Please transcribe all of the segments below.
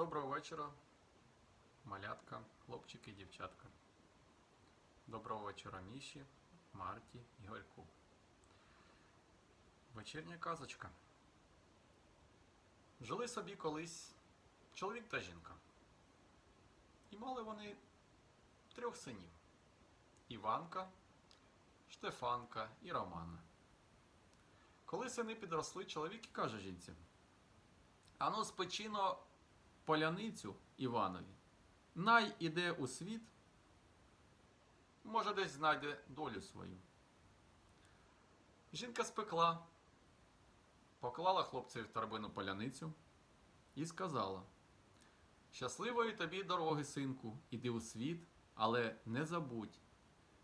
Доброго вечора, малятка, хлопчики і дівчатка. Доброго вечора Міші, Марті, Ігорьку. Вечірня казочка. Жили собі колись чоловік та жінка. І мали вони трьох синів: Іванка, Штефанка і Романа. Коли сини підросли, чоловік і каже жінці: Ану, спечіно поляницю Іванові, най іде у світ, може, десь знайде долю свою. Жінка спекла, поклала хлопцеві в торбину поляницю і сказала: Щасливої тобі дороги, синку, іди у світ, але не забудь,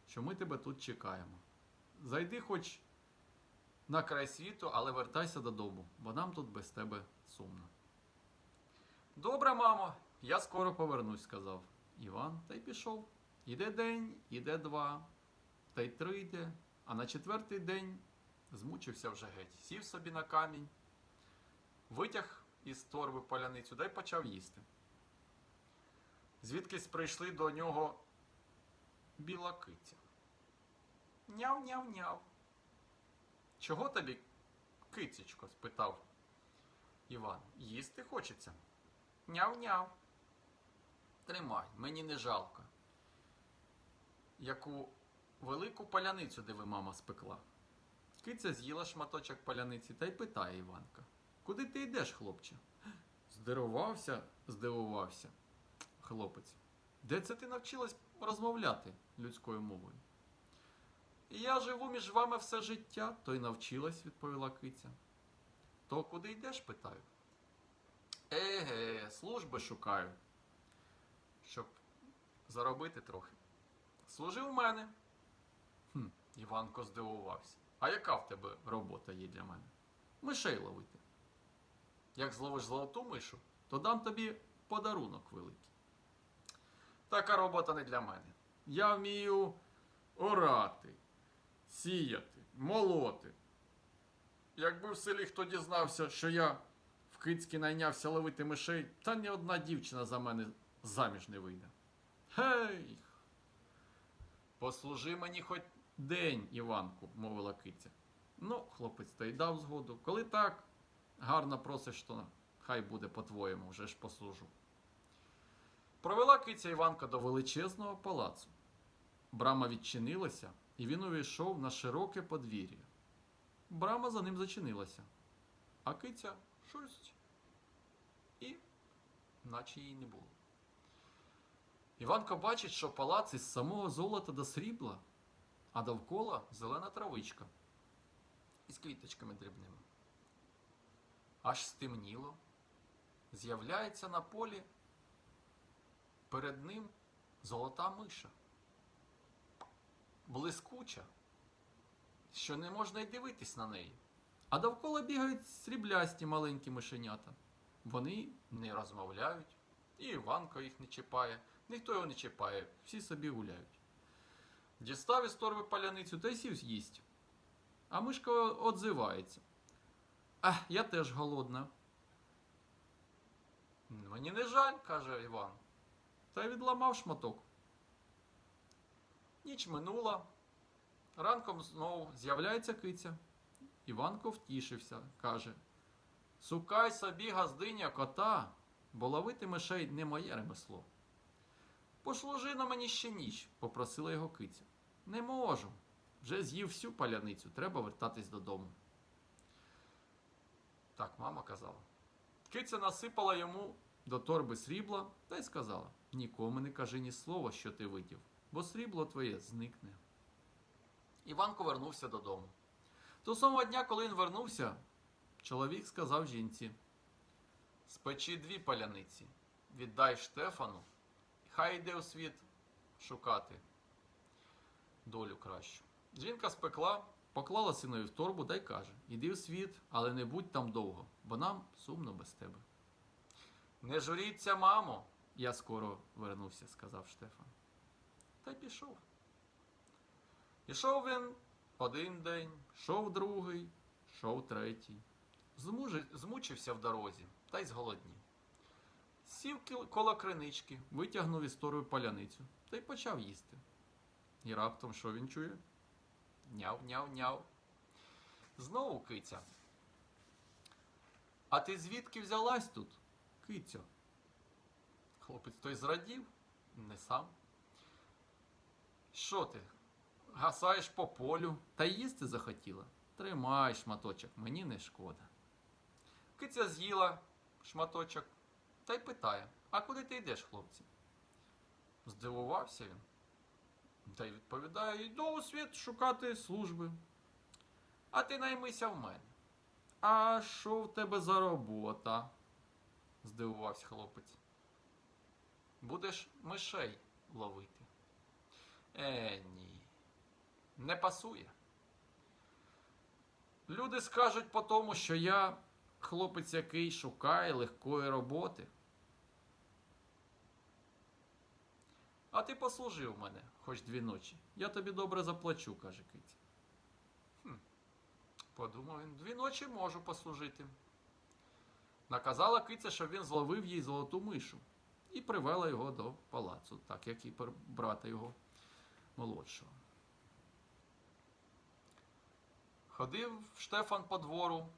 що ми тебе тут чекаємо. Зайди хоч на край світу, але вертайся додому, бо нам тут без тебе сумно. Добре, мамо, я скоро повернусь, сказав Іван, та й пішов. Іде день, іде два, та й три йде, а на четвертий день змучився вже геть. Сів собі на камінь, витяг із торби поляницю, да й почав їсти. Звідкись прийшли до нього біла киця. Няв-няв-няв. Чого тобі, кицечко? спитав Іван. Їсти хочеться. Няв-няв. Тримай, мені не жалко. Яку велику паляницю, де ви мама спекла. Киця з'їла шматочок паляниці та й питає Іванка. Куди ти йдеш, хлопче? Здивувався, здивувався хлопець. Де це ти навчилась розмовляти людською мовою? Я живу між вами все життя, то й навчилась, відповіла киця. То куди йдеш? питаю. Еге, служби шукаю, щоб заробити трохи. Служи у мене. Хм, Іванко здивувався. А яка в тебе робота є для мене? Мишей ловити. Як зловиш золоту мишу, то дам тобі подарунок великий. Така робота не для мене. Я вмію орати, сіяти, молоти. Якби в селі хто дізнався, що я в Кицькі найнявся ловити мишей, та ні одна дівчина за мене заміж не вийде. Гей! Послужи мені хоч день, Іванку, мовила киця. Ну, хлопець та й дав згоду. Коли так гарно просиш, то хай буде по-твоєму, вже ж послужу. Провела киця Іванка до величезного палацу. Брама відчинилася, і він увійшов на широке подвір'я. Брама за ним зачинилася, а киця щось наче її не було. Іванко бачить, що палац із самого золота до срібла, а довкола зелена травичка із квіточками дрібними. Аж стемніло, з'являється на полі перед ним золота миша. Блискуча, що не можна й дивитись на неї. А довкола бігають сріблясті маленькі мишенята. Вони не розмовляють, і Іванко їх не чіпає, ніхто його не чіпає, всі собі гуляють. Дістав із торби паляницю та й сів з'їсть. А мишка одзивається. Ах, я теж голодна. Мені не жаль, каже Іван. Та й відламав шматок. Ніч минула. Ранком знову з'являється киця. Іванко втішився, каже: Сукай собі газдиня кота, бо ловити мишей не моє ремесло. Послужи на мені ще ніч, попросила його киця. Не можу. Вже з'їв всю паляницю, треба вертатись додому. Так мама казала. Киця насипала йому до торби срібла та й сказала: Нікому не кажи ні слова, що ти видів, бо срібло твоє зникне. Іванко вернувся додому. Того самого дня, коли він вернувся, чоловік сказав жінці: Спечи дві паляниці, віддай Штефану, хай йде у світ шукати долю кращу. Жінка спекла, поклала синові в торбу та й каже: Іди в світ, але не будь там довго, бо нам сумно без тебе. Не журіться, мамо, я скоро вернуся, сказав Штефан. Та й пішов. Пішов він один день, йшов другий, йшов третій. Змучився в дорозі та й зголоднів. Сів коло кринички, витягнув із тори паляницю та й почав їсти. І раптом що він чує? Няв, няв, няв. Знову киця. А ти звідки взялась тут, кицю? Хлопець той зрадів, не сам. Що ти? Гасаєш по полю та їсти захотіла? Тримай шматочок, мені не шкода. Киця з'їла шматочок та й питає: А куди ти йдеш, хлопці? Здивувався він. Та й відповідає: йду у світ шукати служби. А ти наймися в мене. А що в тебе за робота? здивувався хлопець. Будеш мишей ловити. Е, ні. Не пасує. Люди скажуть по тому, що я хлопець, який шукає легкої роботи. А ти послужив мене хоч дві ночі. Я тобі добре заплачу, каже киця. Хм. Подумав він, дві ночі можу послужити. Наказала киця, щоб він зловив їй золоту мишу і привела його до палацу, так як і брата його молодшого. Ходив Штефан по двору,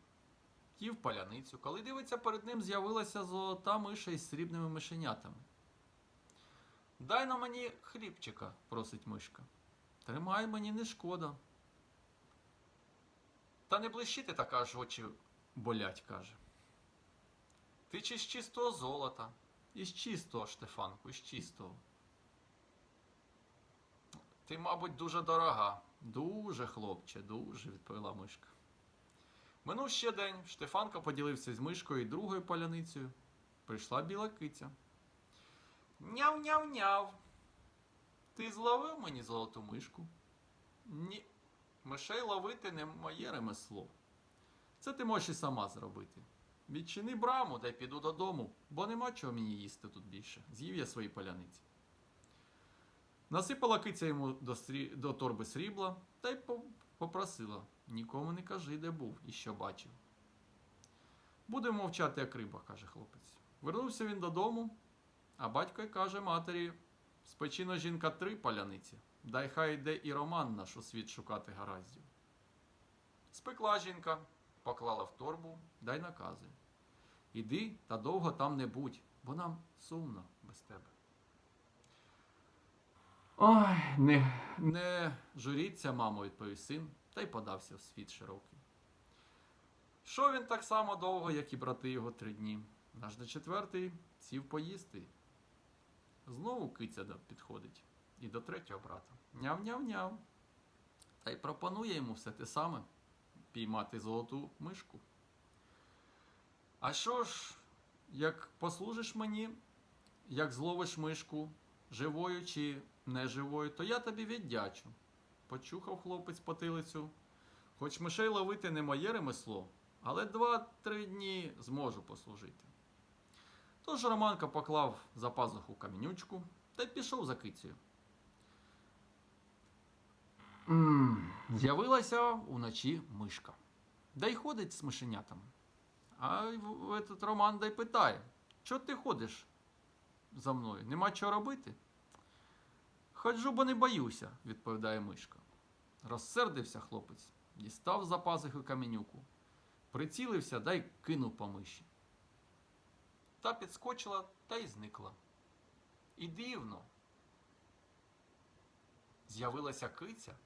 їв паляницю. Коли дивиться, перед ним з'явилася золота миша із срібними мишенятами. Дай на мені хлібчика, просить мишка. Тримай мені не шкода. Та не блищити така ж очі болять, каже. Ти чи з чистого золота? Із чистого, Штефанку, із чистого. Ти, мабуть, дуже дорога. Дуже, хлопче, дуже, відповіла мишка. Минув ще день. Штефанко поділився з мишкою і другою паляницею. Прийшла біла киця. Няв-няв-няв. Ти зловив мені золоту мишку? Ні. Мишей ловити не моє ремесло. Це ти можеш і сама зробити. Відчини браму, дай піду додому, бо нема чого мені їсти тут більше. З'їв я свої паляниці. Насипала киця йому до, срі... до торби срібла та й попросила нікому не кажи, де був і що бачив. Будемо мовчати, як риба, каже хлопець. Вернувся він додому, а батько й каже матері: спечіно жінка три паляниці, дай хай йде і Роман наш у світ шукати гараздів. Спекла жінка, поклала в торбу, дай накази. Іди та довго там не будь, бо нам сумно без тебе. Ой, не, не журіться, мамо, відповів син, та й подався в світ широкий. Що він так само довго, як і брати його три дні. Аж на четвертий сів поїсти. Знову кицяда підходить. І до третього брата. Няв-няв-няв. Та й пропонує йому все те саме піймати золоту мишку. А що ж, як послужиш мені, як зловиш мишку, живою чи неживою, то я тобі віддячу. Почухав хлопець потилицю. Хоч мишей ловити не моє ремесло, але два-три дні зможу послужити. Тож Романка поклав за пазуху камінючку та й пішов за кицею. З'явилася уночі мишка. Да й ходить з мишенятами. А этот Роман да й питає: Чого ти ходиш за мною? Нема чого робити? Ходжу, бо не боюся, відповідає мишка. Розсердився хлопець, дістав за пазухи каменюку, прицілився да й кинув по миші. Та підскочила та й зникла. І дивно. З'явилася киця,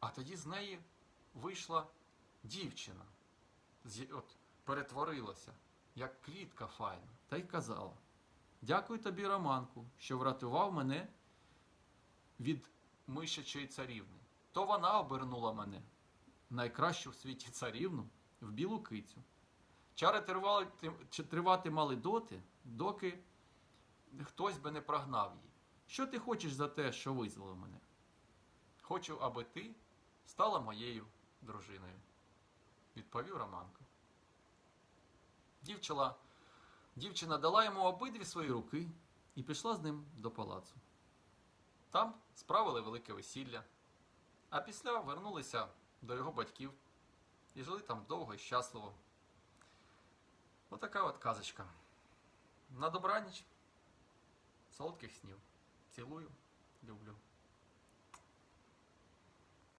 а тоді з неї вийшла дівчина. От, перетворилася, як квітка файна, та й казала: Дякую тобі, Романку, що врятував мене від мишачої царівни. То вона обернула мене, найкращу в світі царівну, в білу кицю. Чари тривали, тривати мали доти, доки хтось би не прогнав її. Що ти хочеш за те, що визволив мене? Хочу, аби ти стала моєю дружиною, відповів Романко. Дівчина дала йому обидві свої руки і пішла з ним до палацу. Там справили велике весілля, а після вернулися до його батьків і жили там довго і щасливо. Отака от казочка. На добраніч. Солодких снів. Цілую, люблю.